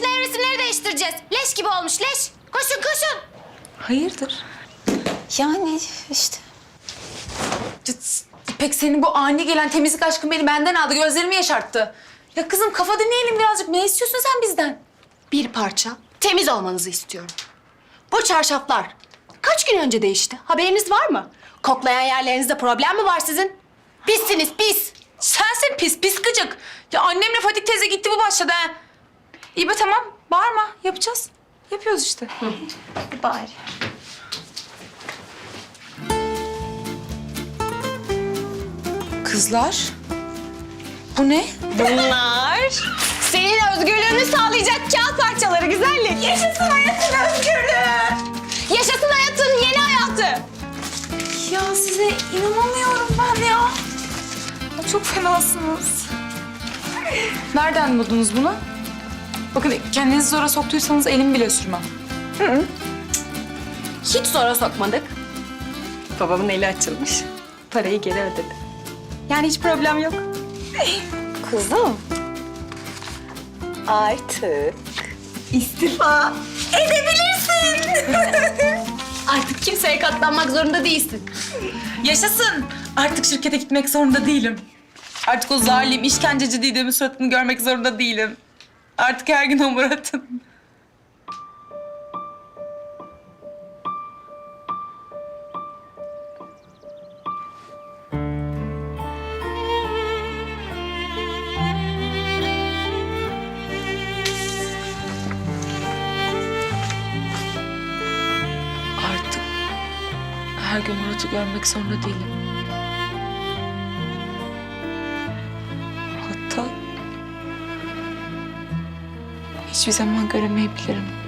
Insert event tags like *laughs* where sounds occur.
güneşin evresimleri değiştireceğiz. Leş gibi olmuş leş. Koşun koşun. Hayırdır? Yani işte. Cıt, İpek senin bu ani gelen temizlik aşkın beni benden aldı. Gözlerimi yaşarttı. Ya kızım kafa dinleyelim birazcık. Ne istiyorsun sen bizden? Bir parça temiz olmanızı istiyorum. Bu çarşaflar kaç gün önce değişti? Haberiniz var mı? Koklayan yerlerinizde problem mi var sizin? Pissiniz pis. Sensin pis pis gıcık. Ya annemle Fadik teyze gitti bu başladı ha. İyi be tamam. Bağırma. Yapacağız. Yapıyoruz işte. Bari. Kızlar. Bu ne? Bunlar senin özgürlüğünü sağlayacak kağıt parçaları güzellik. Yaşasın hayatın özgürlüğü. Yaşasın hayatın yeni hayatı. Ya size inanamıyorum ben ya. Ya Çok fenasınız. Nereden buldunuz bunu? Bakın kendinizi zora soktuysanız elim bile sürmem. Hiç zora sokmadık. Babamın eli açılmış. Parayı geri ödedi. Yani hiç problem yok. Kızım. Artık İstifa edebilirsin. *laughs* Artık kimseye katlanmak zorunda değilsin. Yaşasın. Artık şirkete gitmek zorunda değilim. Artık o zalim, işkenceci Didem'in suratını görmek zorunda değilim. Artık her gün o Murat'ın. Artık her gün Murat'ı görmek zorunda değilim. Hiçbir zaman göremeyebilirim.